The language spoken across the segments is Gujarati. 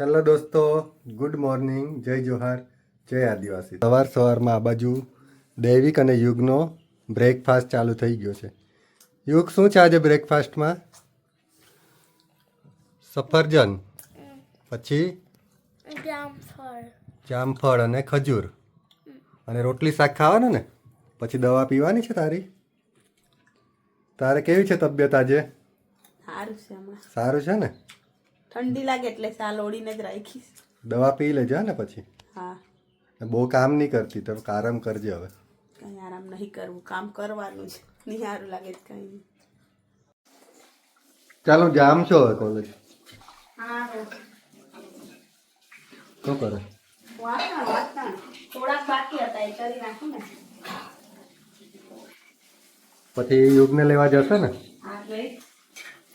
હેલો દોસ્તો ગુડ મોર્નિંગ જય જોહાર જય આદિવાસી. સવાર સવારમાં આ બાજુ દૈવિક અને યુગનો બ્રેકફાસ્ટ ચાલુ થઈ ગયો છે. યુગ શું છે આજે બ્રેકફાસ્ટમાં? સફરજન પછી જામફળ. જામફળ અને ખજૂર. અને રોટલી શાક ખાવાનું ને? પછી દવા પીવાની છે તારી? તારે કેવી છે તબિયત આજે? સારું છે હમણાં. સારું છે ને? ઠંડી લાગે એટલે સાલ ઓળીને જ રાખીશ. દવા પી લેજો ને પછી. હા. બહુ કામ નહીં કરતી તો આરામ કરજે હવે. કંઈ આરામ નહીં કરવું કામ કરવાનું છે. નહીં સારું લાગે કંઈ નહીં. ચાલો જામ છો હવે કોલેજ સારું શું કરે? વાસણ વાસણ. થોડાક બાકી હતા એ કરી નાખું ને. પછી યોગને લેવા જશે ને? હા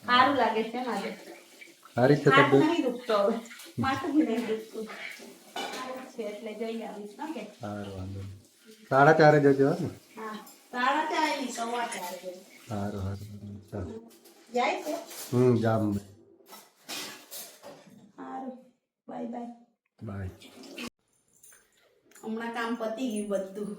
સારું લાગે છે મારે. સારી છે તબિયત? સારું વાંધો સાડા ચારે જજો હે ને? હા. સાડા ચાર નહીં સવા ચાર જઈ સારું સારું ચાલો. હમ જામ બાય બાય. બાય. હમણાં કામ પતી ગયું બધું.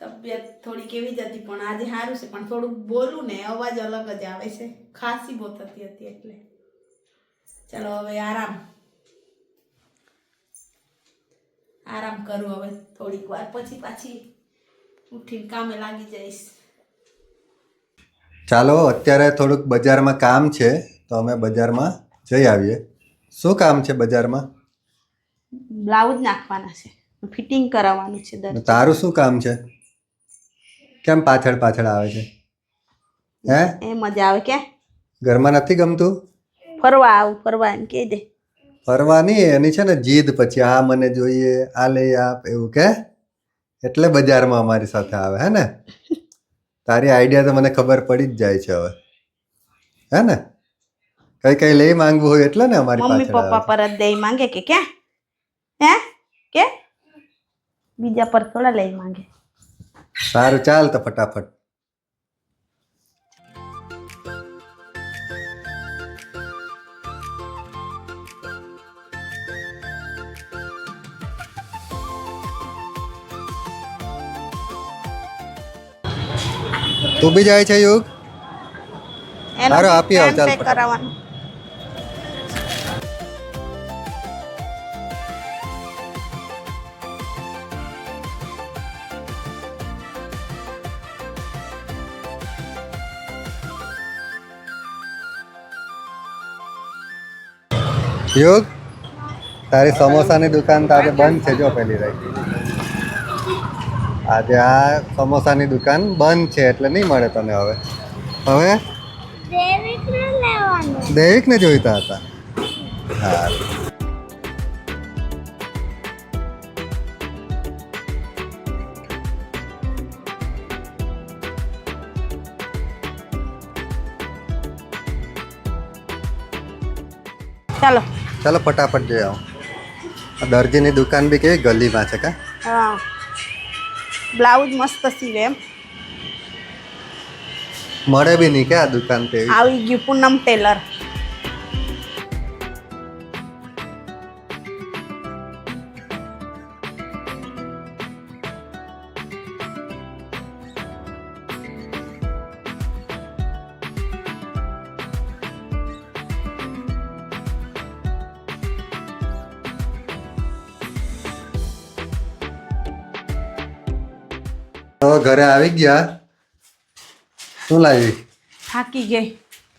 તબિયત થોડી કેવી જ હતી પણ આજે સારું છે. પણ થોડુંક બોલું ને અવાજ અલગ જ આવે છે. ખાંસી બહુ થતી હતી એટલે. ચાલો હવે આરામ. આરામ કરું હવે થોડીક વાર પછી પાછી ઉઠીને કામે લાગી જઈશ. ચાલો અત્યારે થોડુંક બજારમાં કામ છે તો અમે બજારમાં જઈ આવીએ. શું કામ છે બજારમાં? બ્લાઉઝ નાખવાના છે. ફિટિંગ કરાવવાનું છે દર તારું શું કામ છે? કેમ પાછળ પાછળ આવે છે? હે? એ મજા આવે કે? ઘરમાં નથી ગમતું? ફરવા આવું ફરવા એમ કહી દે. ફરવાની એની છે ને જીદ પછી આ મને જોઈએ આ લઈ આપ એવું કે? એટલે બજારમાં અમારી સાથે આવે હે ને? તારી આઈડિયા તો મને ખબર પડી જ જાય છે હવે. હે ને? કઈ કઈ લઈ માંગવું હોય એટલે ને અમારી મમ્મી પપ્પા પર જ દઈ માંગે કે ક્યાં? હે? કે? બીજા પર થોડા લઈ માંગે. સારું ચાલ તો ફટાફટ. તું બી જાય છે યુગ એનો હારો, આપી આવ, plan ચાલ pay ફટાફટ. કરાવવાનું યુગ તારી સમોસાની દુકાન તો આજે બંધ છે જો પેલી રહી આજે આ સમોસાની દુકાન બંધ છે એટલે નહીં મળે તને હવે. હવે? દેવિકને જોઈતા હતા. હા ચાલો. ચાલો ફટાફટ જઈ આવો. દરજીની દુકાન બી કેવી ગલીમાં છે કા? હા. બ્લાઉઝ મસ્ત સીવે એમ મળે બી નહીં કે આ દુકાન. આવી ગયું પૂનમ ટેલર તો ઘરે આવી ગયા. શું લાવી? થાકી ગઈ.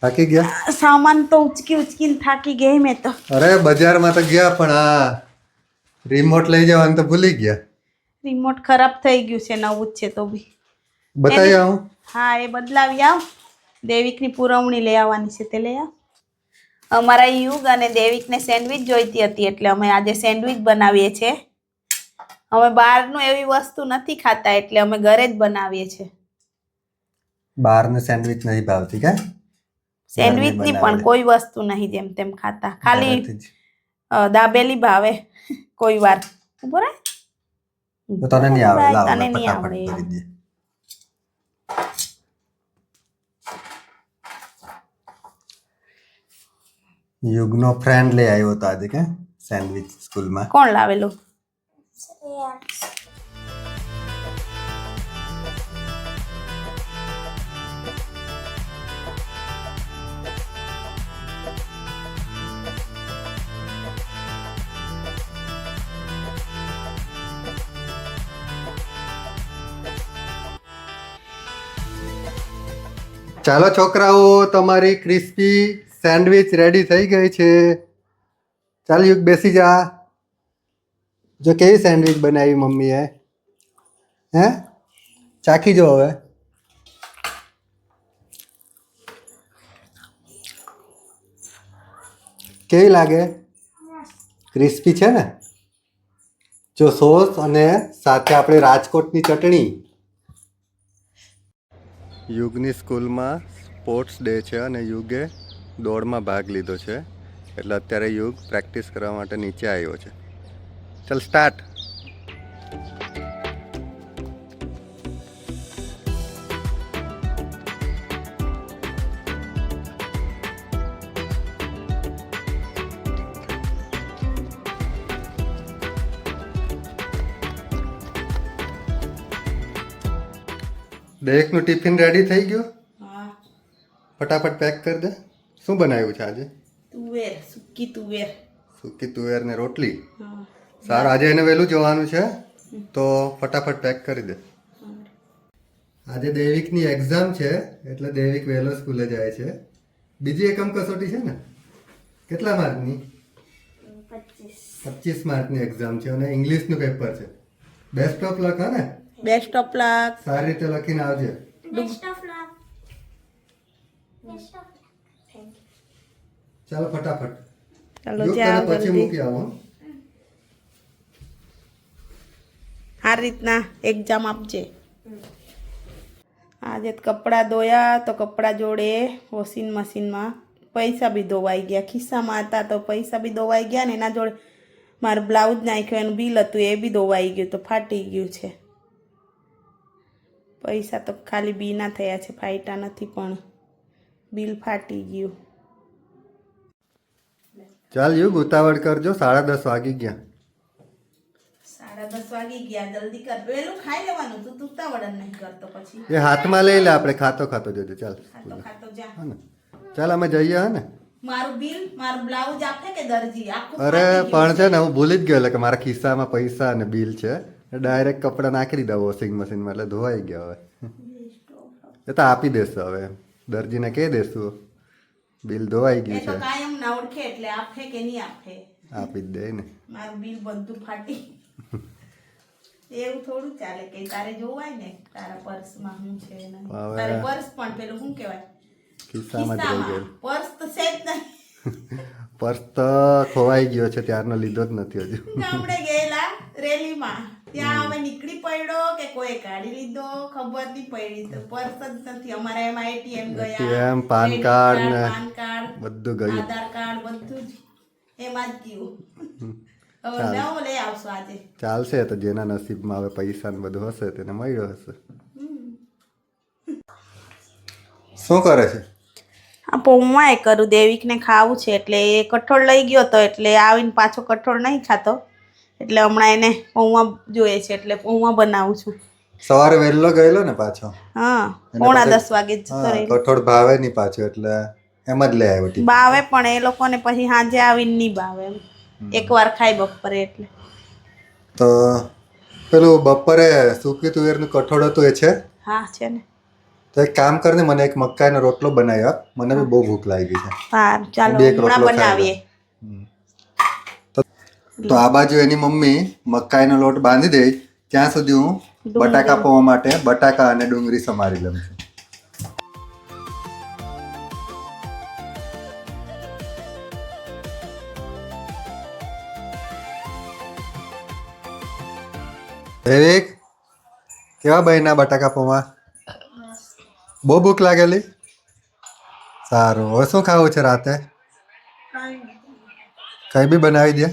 થાકી ગયા? સામાન તો ઉચકી ઉચકીને થાકી ગઈ મેં તો. અરે બજારમાં તો ગયા પણ આ રિમોટ લઈ જવાનું તો ભૂલી ગયા. રિમોટ ખરાબ થઈ ગયું છે નવું જ છે તો બી. બતાવી આવું. હા એ બદલાવી આવ. દેવિકની પુરવણી લઈ આવવાની છે તે લઈ આવ. અમારા યુગ અને દેવિકને સેન્ડવિચ જોઈતી હતી એટલે અમે આજે સેન્ડવિચ બનાવીએ છીએ. અમે બહારનું એવી વસ્તુ નથી ખાતા એટલે અમે ઘરે જ બનાવીએ છીએ. બહારનું સેન્ડવિચ નહીં ભાવતી કે? સેન્ડવિચની પણ કોઈ વસ્તુ નહીં જેમ તેમ ખાતા. ખાલી દાબેલી ભાવે કોઈ વાર. ઊભો રહે. તને નહીં આવડે લાવ તને નહીં આવડે. યુગનો ફ્રેન્ડ લઈ આવ્યો હતો આજે કે? સેન્ડવિચ સ્કૂલમાં. કોણ લાવેલું? Yes. ચાલો છોકરાઓ તમારી ક્રિસ્પી સેન્ડવિચ રેડી થઈ ગઈ છે ચાલ યુગ બેસી જા જો કેવી સેન્ડવિચ બનાવી મમ્મીએ? હે? ચાખી જો હવે. કેવી લાગે? ક્રિસ્પી છે ને? જો સોસ અને સાથે આપણે રાજકોટની ચટણી. યુગની સ્કૂલમાં સ્પોર્ટ્સ ડે છે અને યુગે દોડમાં ભાગ લીધો છે. એટલે અત્યારે યુગ પ્રેક્ટિસ કરવા માટે નીચે આવ્યો છે. ચાલ સ્ટાર્ટ દરેકનું ટિફિન રેડી થઈ ગયું? ફટાફટ પેક કરી દે. શું બનાવ્યું છે આજે? તુવેર સુકી તુવેર. સૂકી તુવેર ને રોટલી? હા. સારું આજે એને વહેલું જવાનું છે. તો ફટાફટ પેક કરી દે. આજે દૈવિકની એક્ઝામ છે એટલે દૈવિક વહેલો સ્કૂલે જાય છે. બીજી એકમ કસોટી છે ને? કેટલા માર્કની? પચીસ. માર્કની એક્ઝામ છે અને ઇંગ્લિશનું પેપર છે. બેસ્ટ ઓફ લક હા ને? બેસ્ટ ઓફ લક સારી રીતે લખીને આવજે. Best of luck best of thank ચાલો ફટાફટ. ચાલો પછી મૂકી આવો આ રીતના એક્ઝામ આપજે. આજે કપડાં ધોયા તો કપડાં જોડે વોશિંગ મશીનમાં પૈસા બી ધોવાઈ ગયા. ખિસ્સામાં હતા તો પૈસા બી ધોવાઈ ગયા ને એના જોડે મારું બ્લાઉઝ નાખ્યું, એનું બિલ હતું, એ બી ધોવાઈ ગયું, તો ફાટી ગયું છે. પૈસા તો ખાલી બીના થયા છે ફાટ્યા નથી પણ બિલ ફાટી ગયું. ચાલ યુ ઉતાવળ કરજો, સાડા દસ વાગી ગયા. સાડા દસ વાગી ગયા જલ્દી કર. વહેલું ખાઈ લેવાનું તું તું ઉતાવળ નહીં કરતો પછી. એ હાથમાં લઈ લે આપણે ખાતો ખાતો જોજો ચાલ. ખાતો ખાતો જા. હા ને. ચાલ અમે જઈએ હા ને. મારું બિલ મારું બ્લાઉઝ આપે કે દરજી? આખું અરે પણ છે ને હું ભૂલી જ ગયો એટલે કે મારા ખિસ્સામાં પૈસા અને બિલ છે. ડાયરેક્ટ કપડાં નાખી દીધા વોશિંગ મશીનમાં એટલે ધોવાઈ ગયા હવે. એ તો આપી દેશું હવે. દરજીને કહી દેશું. બિલ ધોવાઈ ગયું છે. કાયમ ના ઓળખે એટલે આપે કે નહીં આપે? આપી જ દે ને. મારું બિલ બધું ફાટી એવું થોડું ચાલે કે તારે જોવાય ને તારા પર્સમાં શું છે તારે પર્સ પણ પેલું શું કહેવાય? ખિસ્સામાં જ રહી ગયું. પર્સ તો છે જ નહીં. પર્સ તો ખોવાઈ ગયો છે ત્યારનો લીધો જ નથી હજુ. આપણે ગયેલા રેલીમાં. ત્યાં અમે નીકળી પડ્યો કે કોઈ કાઢી લીધો ખબર નહીં પડી તો પર્સ જ નથી. અમારે એમાં એટીએમ ગયા. એટીએમ પાન કાર્ડ ને પાન કાર્ડ બધું ગયું. આધાર કાર્ડ બધું જ. એમાં જ ગયું. ચાલશે તો જેના નસીબમાં હવે પૈસા ને બધું હશે તેને મળ્યો હશે. શું કરે છે? આ પૌવા એ કરું દેવિકને ખાવું છે એટલે એ કઠોળ લઈ ગયો તો એટલે આવીને પાછો કઠોળ નહીં ખાતો. એટલે હમણાં એને પૌવા જોઈએ છે એટલે પૌવા બનાવું છું. સવારે વહેલો ગયેલો ને પાછો? હા પોણા દસ વાગે કઠોળ ભાવે નહીં પાછો એટલે એમ જ લઈ આવ્યો ભાવે પણ એ લોકોને પછી સાંજે આવીને નહીં ભાવે એકવાર ખાય બપોરે એટલે. તો પેલું બપોરે સૂકી તુવેરનું કઠોળ હતું એ છે? હા છે ને. તો એક કામ કરને મને એક મકાઈનો રોટલો બનાવી આપ. મને બી બહુ ભૂખ લાગી છે. સારું ચાલો હમણાં બનાવીએ. તો તો આ બાજુ એની મમ્મી મકાઈનો લોટ બાંધી દે ત્યાં સુધી હું બટાકા પૌવા માટે બટાકા અને ડુંગળી સમારી લઉં છું. દરેક કેવા બહેના બટાકા પૌવા? બહુ ભૂખ લાગેલી? સારું હવે શું ખાવું છે રાતે? કંઈ બી બનાવી દે.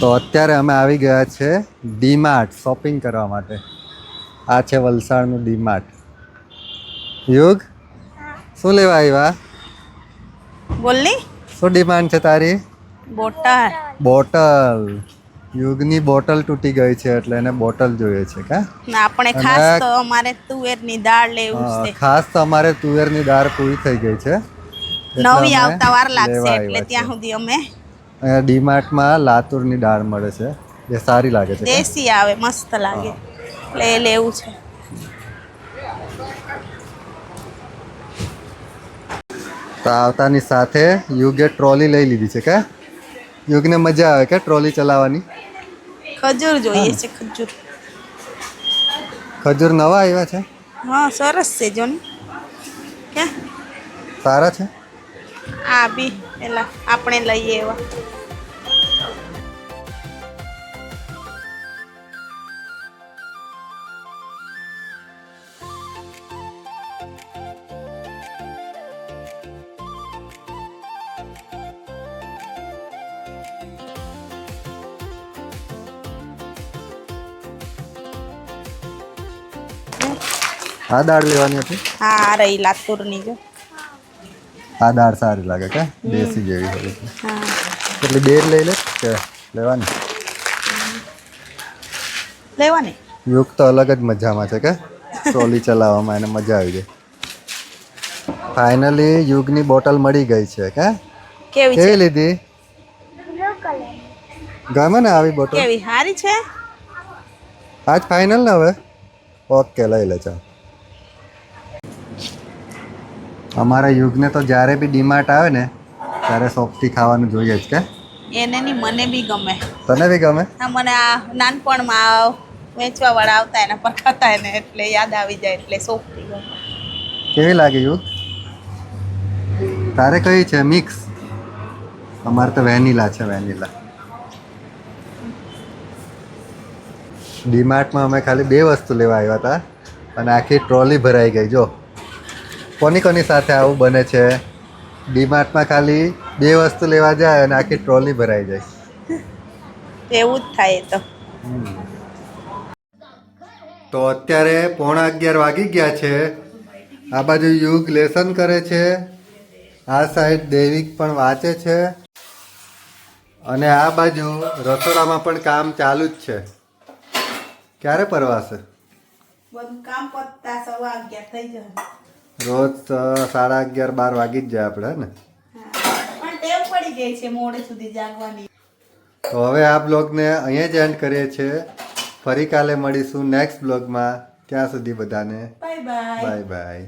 તો અત્યારે અમે આવી ગયા છે ડીમાર્ટ શોપિંગ કરવા માટે. આ છે વલસાડનું ડીમાર્ટ. યુગ શું લેવા આવ્યા? બોલની? શું ડિમાન્ડ છે તારી? Bottle bottle. યુગની બોટલ તૂટી ગઈ છે એટલે એને બોટલ જોઈએ છે કા? ને આપણે ખાસ તો અમારે તુવેરની દાળ લેવું છે. ખાસ તો અમારે તુવેરની દાળ પૂરી થઈ ગઈ છે. નવી આવતા વાર લાગશે એટલે ત્યાં સુધી અમે અહીંયા ડીમાર્ટમાં લાતુરની દાળ મળે છે. જે સારી લાગે છે દેશી આવે મસ્ત લાગે. એટલે એ લેવું છે. તો આવતાની સાથે યુગે ટ્રોલી લઈ લીધી છે કા? યુગને મજા આવે કે ટ્રોલી ચલાવવાની? ખજૂર જોઈએ છે ખજૂર. ખજૂર નવા આવ્યા છે? હા સરસ છે જો કે સારા છે? આ બી પેલા આપણે લઈએ એવા. આ દાળ લેવાની હતી? હા આ રહી લાતુરની જો. આ દાળ સારી લાગે કે? દેશી જેવી હોય હા. એટલે બેર લઈ લે કે લેવાની? લેવાની. યુગ તો અલગ જ મજામાં છે કે? ટ્રોલી ચલાવવામાં એને મજા આવી જાય. ફાઇનલી યુગની બોટલ મળી ગઈ છે કે? કેવી છે? કેવી લીધી? ગમે ને આવી બોટલ. કેવી? સારી છે? આજ ફાઇનલ ને હવે? ઓકે લઈ લે ચાલ અમારા યુગને તો જ્યારે બી ડીમાર્ટ આવે ને ત્યારે શોપથી ખાવાનું જોઈએ જ કે? એને ની મને બી ગમે. તને બી ગમે? હા મને આ નાનપણમાં વેચવા વાળા આવતા એના પર ખાતા એને એટલે યાદ આવી જાય એટલે સોફ્ટી ગમે. કેવી લાગે યુગ? તારે કઈ છે મિક્સ? અમારે તો વેનીલા છે વેનીલા. ડીમાર્ટમાં અમે ખાલી બે વસ્તુ લેવા આવ્યા હતા અને આખી ટ્રોલી ભરાઈ ગઈ જો. કોની કોની સાથે આવું બને છે? ડીમાર્ટમાં ખાલી બે વસ્તુ લેવા જાય અને આખી ટ્રોલી ભરાઈ જાય. એવું જ થાય તો. તો અત્યારે પોણા અગિયાર વાગી ગયા છે. આ બાજુ યુગ લેસન કરે છે. આ સાઈડ દૈવિક પણ વાંચે છે. અને આ બાજુ રસોડામાં પણ કામ ચાલુ જ છે. ક્યારે પરવાશે રોજ સાડા અગિયાર બાર વાગી જ જાય આપણે ને? તો હવે આ બ્લોગને અહીંયા જ એન્ડ કરીએ છીએ. ફરી કાલે મળીશું નેક્સ્ટ બ્લોગમાં. ત્યાં સુધી બધાને બાય બાય.